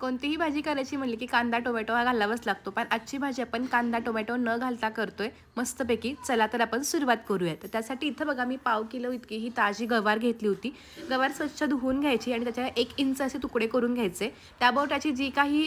कोणतीही भाजी करायची म्हणली की कांदा टोमॅटो हा घालावाच लागतो. पण आजची भाजी आपण कांदा टोमॅटो न घालता करतोय मस्तपैकी चला तर आपण सुरुवात करूया. तर त्यासाठी इथं बघा मी पाव किलो इतकी ही ताजी गवार घेतली होती. गवार स्वच्छ धुवून घ्यायची आणि त्याच्या एक इंच असे तुकडे करून घ्यायचे. त्याबरोबर त्याची जी काही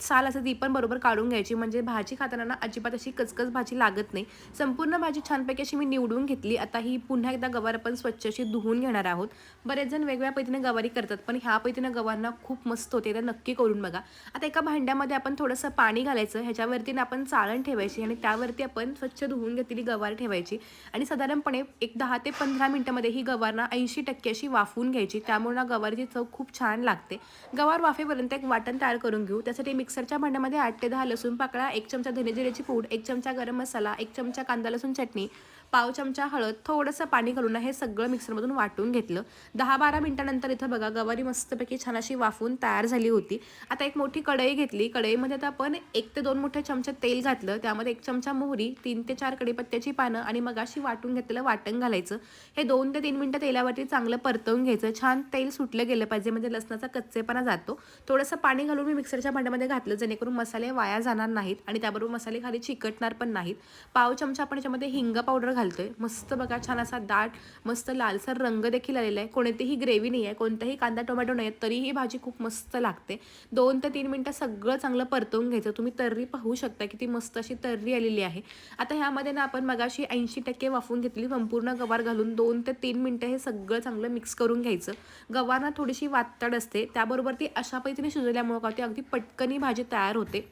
साल असते ती पण बरोबर काढून घ्यायची. म्हणजे भाजी खाताना ना अजिबात अशी कचकच भाजी लागत नाही. संपूर्ण भाजी छानपैकी अशी मी निवडून घेतली. आता ही पुन्हा एकदा गवार आपण स्वच्छ अशी धुवून घेणार आहोत. बरेच जण वेगवेगळ्या पद्धतीने गवारी करतात पण ह्या पद्धतीने गवारना खूप मस्त होते. तर नक्की करून बघा. आता एका भांड्यामध्ये आपण थोडंसं पाणी घालायचं ह्याच्यावरती आपण चाळण ठेवायची आणि त्यावरती आपण स्वच्छ धुवून घेतलेली गवार ठेवायची. आणि साधारणपणे एक दहा ते पंधरा मिनटामध्ये ही गवारना ऐंशी टक्के अशी वाफवून घ्यायची. त्यामुळे ना गवारीची चव खूप छान लागते. गवार वाफेपर्यंत एक वाटण तयार करून घेऊ. त्यासाठी मिक्सरच्या भांड्यामध्ये आठ ते दहा लसूण पाकळा एक चमचा धनेजिऱ्याची पूड एक चमचा गरम मसाला एक चमचा कांदा लसूण चटणी पाव चमचा हळद थोडंसं पाणी घालून हे सगळं मिक्सरमधून वाटून घेतलं. दहा बारा मिनटानंतर इथं बघा गवारी मस्तपैकी छान अशी वाफून तयार झाली होती. आता एक मोठी कढई घेतली. कढईमध्ये आता आपण एक ते दोन मोठे चमचे तेल घातलं. त्यामध्ये एक चमचा मोहरी तीन ते चार कढीपत्त्याची पानं आणि मग अशी वाटून घेतलेलं वाटण घालायचं. हे दोन ते तीन मिनटं तेलावरती चांगलं परतवून घ्यायचं. छान तेल सुटलं गेलं पाहिजे म्हणजे लसणाचा कच्चेपणा जातो. थोडंसं पाणी घालून मी मिक्सरच्या भांड्यामध्ये घातलं जेणेकरून मसाले वाया जाणार नाहीत आणि त्याबरोबर मसाले खाली चिकटणार पण नाहीत. पाव चमचा आपण याच्यामध्ये हिंग पावडर घाल घालतोय. मस्त बघा छान असा दाट मस्त लालसर रंग देखील आलेला आहे. कोणतीही ग्रेव्ही नाही आहे कोणताही कांदा टोमॅटो नाही आहे तरीही भाजी खूप मस्त लागते. दोन ते तीन मिनटं सगळं चांगलं परतवून घ्यायचं. तुम्ही तर्री पाहू शकता की ती मस्त अशी तर्री आलेली आहे. आता ह्यामध्ये ना आपण मगाशी ऐंशी टक्के वाफवून घेतली संपूर्ण गवार घालून दोन ते तीन मिनटं हे सगळं चांगलं मिक्स करून घ्यायचं. गवारना थोडीशी वातड असते. त्याबरोबर ती अशा पद्धतीने शिजवल्यामुळं का ती अगदी पटकनी भाजी तयार होते.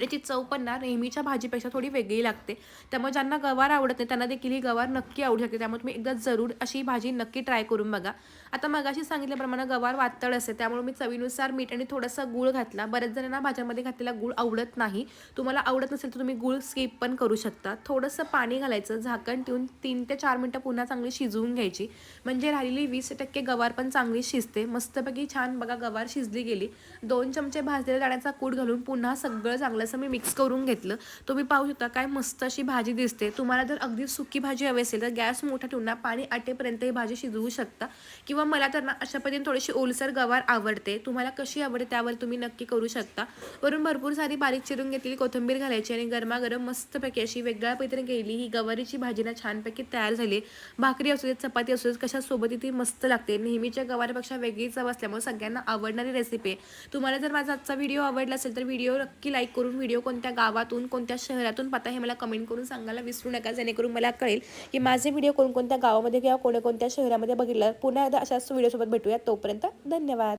त्याची चव पण ना नेहमीच्या भाजीपेक्षा थोडी वेगळी लागते. त्यामुळे ज्यांना गवार आवडत नाही त्यांना देखील ही गवार नक्की आवडू शकते. त्यामुळे तुम्ही एकदा जरूर अशी भाजी नक्की ट्राय करून बघा. आता मगाशी सांगितल्याप्रमाणे गवार वातळ असते त्यामुळे मी चवीनुसार मीठ आणि थोडासा गुळ घातला. बऱ्याच जणांना भाज्यांमध्ये घातलेला गुळ आवडत नाही. तुम्हाला आवडत नसेल तर तुम्ही गुळ स्किप पण करू शकता. थोडंसं पाणी घालायचं झाकण ठेवून तीन ते चार मिनटं पुन्हा चांगली शिजवून घ्यायची. म्हणजे राहिलेली वीस टक्के गवार पण चांगली शिजते. मस्तपैकी छान बघा गवार शिजली गेली. दोन चमचे भाजलेल्या दाण्याचा कूट घालून पुन्हा सगळं चांगलं थोडंसं मी मिक्स करून घेतलं. तुम्ही पाहू शकता काय मस्त अशी भाजी दिसते. तुम्हाला जर अगदी सुकी भाजी हवी असेल तर गॅस मोठा ठेवून ना पाणी आटेपर्यंत ही भाजी शिजवू शकता. किंवा मला तर ना अशा पद्धतीने थोडीशी ओलसर गवार आवडते. तुम्हाला कशी आवडते त्यावर तुम्ही नक्की करू शकता. वरून भरपूर सारी बारीक चिरून घेतलेली कोथिंबीर घालायची आणि गरमागरम मस्तपैकी अशी वेगळ्या पद्धतीने गेली ही गवारीची भाजी ना छानपैकी तयार झाली. भाकरी असू देत चपाती असू देत कशासोबत ती मस्त लागते. नेहमीच्या गवारीपेक्षा वेगळी चव असल्यामुळे सगळ्यांना आवडणारी रेसिपी आहे तुम्हाला जर माझा आजचा व्हिडिओ आवडला असेल तर व्हिडिओ नक्की लाईक करून व्हिडिओ कोणत्या गावातून कोणत्या शहरातून पाहता हे मला कमेंट करून सांगायला विसरू नका. जेणेकरून मला कळेल की माझे व्हिडिओ कोणकोणत्या गावामध्ये किंवा कोणकोणत्या शहरामध्ये बघितलं. पुन्हा एकदा अशाच व्हिडिओसोबत भेटूया तोपर्यंत धन्यवाद.